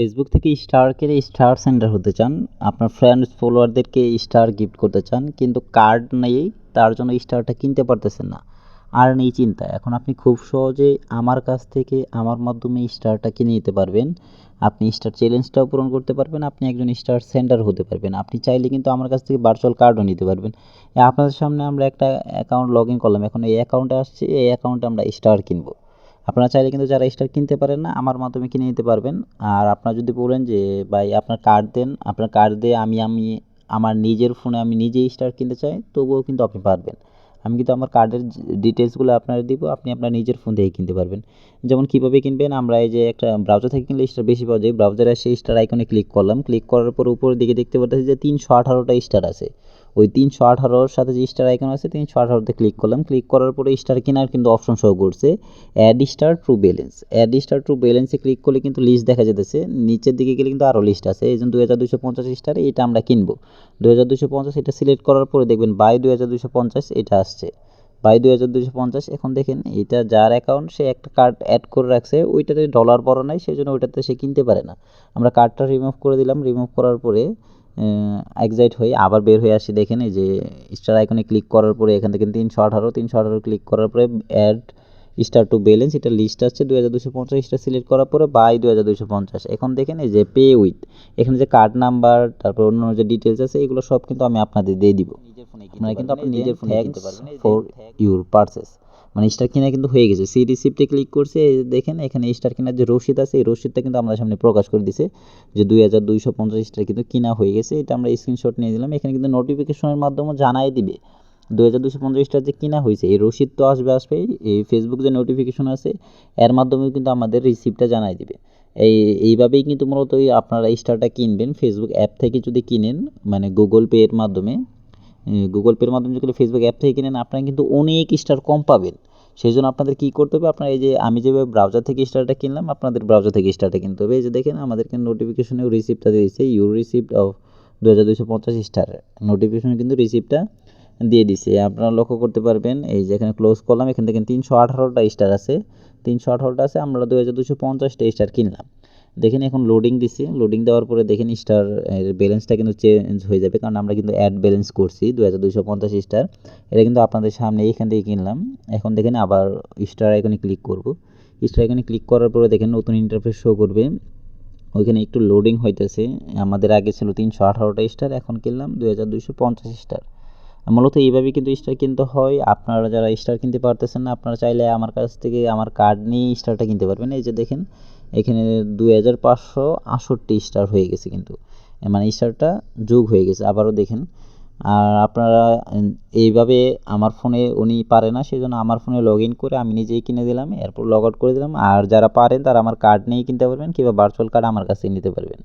Facebook থেকে star কিনে star centre হতে চান, আপনার ফ্রেন্ডস ফলোয়ারদেরকে স্টার গিফট করতে চান, কিন্তু কার্ড নেই, তার জন্য স্টারটা কিনতে পারতেছেন না। আর নেই চিন্তা, এখন আপনি খুব সহজে আমার কাছ থেকে, আমার মাধ্যমে স্টারটা কিনে নিতে পারবেন। আপনি স্টার চ্যালেঞ্জটাও পূরণ করতে পারবেন, আপনি একজন স্টার সেন্টার হতে পারবেন। আপনি চাইলে কিন্তু আমার কাছ থেকে ভার্চুয়াল কার্ডও নিতে পারবেন। আপনাদের সামনে আমরা একটা অ্যাকাউন্ট লগ ইন করলাম, এখন এই অ্যাকাউন্টে আসছে, এই অ্যাকাউন্টে আমরা স্টার কিনবো। আপনারা চাইলে কিন্তু যারা স্টার কিনতে পারেন না, আমার মাধ্যমে কিনে নিতে পারবেন। আর আপনারা যদি বলেন যে, ভাই, আপনার কার্ড দেন, আপনার কার্ড দিয়ে আমি আমি, আমার নিজের ফোনে আমি নিজেই স্টার কিনতে চাই, তবুও কিন্তু আপনি পারবেন। আমি কিন্তু আমার কার্ডের ডিটেলসগুলো আপনার দিব, আপনি আপনার নিজের ফোন থেকে কিনতে পারবেন। যেমন কীভাবে কিনবেন, আমরা এই যে একটা ব্রাউজার থেকে কিনলে স্টার বেশি পাওয়া যায়। ব্রাউজারে সেই স্টার আইকনে ক্লিক করলাম। ক্লিক করার পর উপরের দিকে দেখতে পাচ্ছি যে, তিনশো আঠারোটা স্টার আছে। ওই তিনশো আঠারোর সাথে যে স্টার আইকন আছে, তিনশো আঠারোতে ক্লিক করলাম। ক্লিক করার পরে স্টার কেনার কিন্তু অপশন শো করছে। Add star true balance add star true ব্যালেন্সে ক্লিক করলে কিন্তু লিস্ট দেখা যেতেছে নিচের দিকে গেলে কিন্তু আরও লিস্ট আছে। এই জন্য দুই হাজার দুশো পঞ্চাশ স্টার এটা আমরা কিনবো। দুই হাজার দুশো পঞ্চাশ এটা সিলেক্ট করার পরে দেখবেন বাই দুই হাজার দুশো পঞ্চাশ এটা আসছে। বাই দুই হাজার দুশো পঞ্চাশ, এখন দেখেন এটা যার অ্যাকাউন্ট সে একটা কার্ড অ্যাড করে রাখছে। ওইটাতে ডলার বড় নাই সেই জন্য ওইটাতে সে কিনতে পারে না। আমরা কার্ডটা রিমুভ করে দিলাম। রিমুভ করার পরে এক্সাইট হয়ে আবার বের হয়ে আসি দেখেন এই যে স্টার আইকনে ক্লিক করার পরে এখান থেকে তিনশো আঠারো তিনশো আঠারো ক্লিক করার পরে অ্যাড স্টার টু ব্যালেন্স এটা লিস্ট আসছে দু হাজার দুশো পঞ্চাশ স্টার সিলেক্ট করার পরে বাই দু হাজার দুশো পঞ্চাশ। এখন দেখেন এই যে পে উইথ এখানে যে কার্ড নাম্বার তারপর অন্য যে ডিটেলস আছে এগুলো সব কিন্তু আমি আপনাদের দিয়ে দিব। আপনারা কিন্তু আপনি নিজের ফোনে কিনতে পারবেন ফর ইউর পারচেস মানে স্টার কেনা কিন্তু হয়ে গেছে। সি রিসিপ্টে ক্লিক করছে দেখেন, এখানে স্টার কেনার যে রসিদ আছে, এই রসিদটা কিন্তু আমাদের সামনে প্রকাশ করে দিছে যে দুই হাজার দুইশো পঞ্চাশ স্টার কিন্তু কিনা হয়ে গেছে। এটা আমরা স্ক্রিনশট নিয়ে দিলাম এখানে কিন্তু নোটিফিকেশনের মাধ্যমে জানাই দিবে দুই হাজার দুশো পঞ্চাশ স্টার যে কিনা হয়েছে। এই রসিদ তো আসবে আসবে, এই ফেসবুক যে নোটিফিকেশন আছে, এর মাধ্যমে কিন্তু আমাদের রিসিপ্টটা জানাই দিবে। এই, এইভাবেই কিন্তু মূলত আপনারা স্টারটা কিনবেন ফেসবুক অ্যাপ থেকে যদি কিনেন মানে গুগল পে এর মাধ্যমে গুগল পের মাধ্যমে যদি ফেসবুক অ্যাপ থেকে কিনেন, আপনারা কিন্তু অনেক স্টার কম পাবেন। সেই জন্য আপনাদের কী করতে হবে? আপনার এই যে আমি যেভাবে ব্রাউজার থেকে স্টারটা কিনলাম, আপনাদের ব্রাউজার থেকে স্টারটা কিনতে হবে। এই যে দেখেন, আমাদেরকে নোটিফিকেশনে রিসিপ্টটা দিয়েছে ইউ রিসিপ্ট অফ দু হাজার দুশো পঞ্চাশ স্টার নোটিফিকেশনে কিন্তু রিসিপ্টটা দিয়ে দিছে আপনারা লক্ষ্য করতে পারবেন, এই যে এখানে ক্লোজ করলাম, এখান থেকে তিনশো আঠারোটা স্টার আছে। তিনশো আঠারোটা আছে, আমরা দু হাজার দুশো পঞ্চাশটা স্টার কিনলাম। দেখেন এখন লোডিং দিছি। লোডিং দেওয়ার পরে দেখেন স্টার ব্যালেন্সটা কিন্তু চেঞ্জ হয়ে যাবে। কারণ আমরা কিন্তু অ্যাড ব্যালেন্স করছি দু হাজার দুশো পঞ্চাশ স্টার এটা কিন্তু আপনাদের সামনে এইখান থেকে কিনলাম। এখন দেখেন আবার স্টার আইকনে ক্লিক করব। স্টার আইকনে ক্লিক করার পরে দেখেন নতুন ইন্টারফেস শো করবে। ওইখানে একটু লোডিং হইতেছে। আমাদের আগে ছিল তিনশো আঠারোটা স্টার এখন কিনলাম দু হাজার দুশো পঞ্চাশ স্টার মূলত এইভাবে কিন্তু স্টার কিনতে হয়। আপনারা যারা স্টার কিনতে পারতেছেন না, আপনারা চাইলে আমার কাছ থেকে, আমার কার্ড নিয়ে স্টারটা কিনতে পারবেন। এই যে দেখেন এখানে দুই হাজার পাঁচশো আটষট্টি স্টার হয়ে গেছে কিন্তু। মানে স্টারটা যোগ হয়ে গেছে, আবারও দেখেন। আর আপনারা এইভাবে আমার ফোনে উনি পারে না সেই জন্য আমার ফোনে লগ ইন করে আমি নিজেই কিনে দিলাম, এরপর লগ আউট করে দিলাম। আর যারা পারেন তারা আমার কার্ড নিয়ে কিনতে পারবেন, কিংবা ভার্চুয়াল কার্ড আমার কাছে নিতে পারবেন।